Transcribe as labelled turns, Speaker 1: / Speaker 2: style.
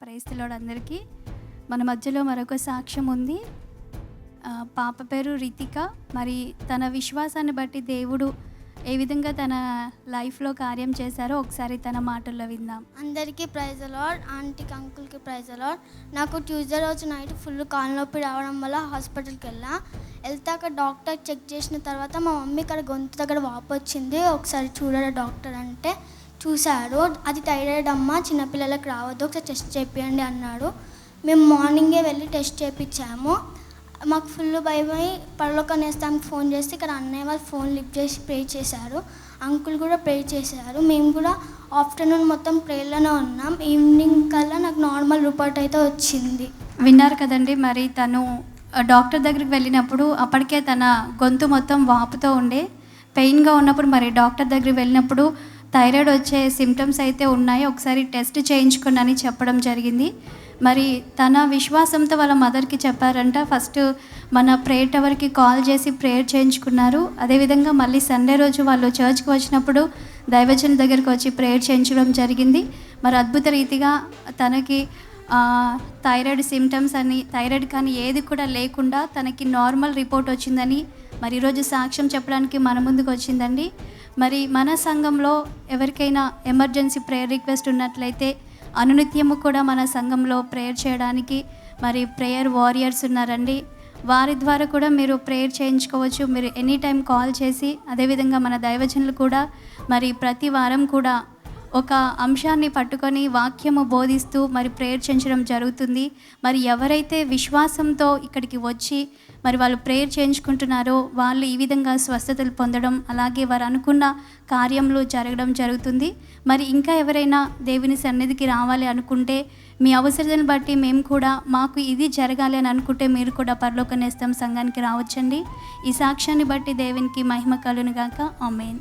Speaker 1: ప్రైస్తులోడు అందరికీ. మన మధ్యలో మరొక సాక్ష్యం ఉంది. పాప పేరు రితిక. మరి తన విశ్వాసాన్ని బట్టి దేవుడు ఏ విధంగా తన లైఫ్లో కార్యం చేశారో ఒకసారి తన మాటల్లో విందాం.
Speaker 2: అందరికీ ప్రైజ్ అలాడ్ ఆంటీకి అంకుల్కి ప్రైజ్ అలాడ్ నాకు ట్యూస్డే రోజు నైట్ ఫుల్ కాలు నొప్పి రావడం వల్ల హాస్పిటల్కి వెళ్ళా. వెళ్తే అక్కడ డాక్టర్ చెక్ చేసిన తర్వాత మా మమ్మీ ఇక్కడ గొంతు దగ్గర వాపు వచ్చింది. ఒకసారి చూడరా డాక్టర్ అంటే. చూశాడు అది థైరాయిడ్ అమ్మ చిన్నపిల్లలకు రావద్దు ఒకసారి టెస్ట్ చేపియండి అన్నాడు. మేము మార్నింగే వెళ్ళి టెస్ట్ చేయించాము మాకు ఫుల్ భయమై పడలో పరలోక ఫోన్ చేస్తే ఇక్కడ అన్నయ్య వాళ్ళు ఫోన్ లిఫ్ట్ చేసి ప్రే చేశారు. అంకుల్ కూడా ప్రే చేశారు. మేము కూడా ఆఫ్టర్నూన్ మొత్తం ప్రేయర్లోనే ఉన్నాం. ఈవినింగ్ కల్లా నాకు నార్మల్ రిపోర్ట్ అయితే వచ్చింది.
Speaker 1: విన్నారు కదండి మరి తను డాక్టర్ దగ్గరికి వెళ్ళినప్పుడు అప్పటికే తన గొంతు మొత్తం వాపుతో ఉండే పెయిన్గా ఉన్నప్పుడు మరి డాక్టర్ దగ్గరికి వెళ్ళినప్పుడు థైరాయిడ్ వచ్చే సిమ్టమ్స్ అయితే ఉన్నాయి. ఒకసారి టెస్ట్ చేయించుకోండి చెప్పడం జరిగింది. మరి తన విశ్వాసంతో వాళ్ళ మదర్కి చెప్పారంట. ఫస్ట్ మన ప్రేయర్ టవర్కి కాల్ చేసి ప్రేయర్ చేయించుకున్నారు. అదేవిధంగా మళ్ళీ సండే రోజు వాళ్ళు చర్చ్కి వచ్చినప్పుడు దైవజన్ దగ్గరికి వచ్చి ప్రేయర్ చేయించడం జరిగింది. మరి అద్భుత రీతిగా తనకి థైరాయిడ్ సిమ్టమ్స్ అని థైరాయిడ్ కానీ ఏది కూడా లేకుండా తనకి నార్మల్ రిపోర్ట్ వచ్చిందని మరి ఈరోజు సాక్ష్యం చెప్పడానికి మన ముందుకు వచ్చిందండి. మరి మన సంఘంలో ఎవరికైనా ఎమర్జెన్సీ ప్రేయర్ రిక్వెస్ట్ ఉన్నట్లయితే అనునిత్యము కూడా మన సంఘంలో ప్రేయర్ చేయడానికి మరి ప్రేయర్ వారియర్స్ ఉన్నారండి. వారి ద్వారా కూడా మీరు ప్రేయర్ చేయించుకోవచ్చు. మీరు ఎనీ టైం కాల్ చేసి అదేవిధంగా మన దైవజనులు కూడా మరి ప్రతి వారం కూడా ఒక అంశాన్ని పట్టుకొని వాక్యము బోధిస్తూ మరి ప్రేయర్ చేయించడం జరుగుతుంది. మరి ఎవరైతే విశ్వాసంతో ఇక్కడికి వచ్చి మరి వాళ్ళు ప్రేయర్ చేయించుకుంటున్నారో వాళ్ళు ఈ విధంగా స్వస్థతలు పొందడం అలాగే వారు అనుకున్న కార్యములు జరగడం జరుగుతుంది. మరి ఇంకా ఎవరైనా దేవుని సన్నిధికి రావాలి అనుకుంటే మీ అవసరాలను బట్టి మేము కూడా మాకు ఇది జరగాలి అని అనుకుంటే మీరు కూడా పరలోక నేస్తం సంఘానికి రావచ్చండి. ఈ సాక్ష్యాన్ని బట్టి దేవునికి మహిమ కలునుగాక ఆమెన్.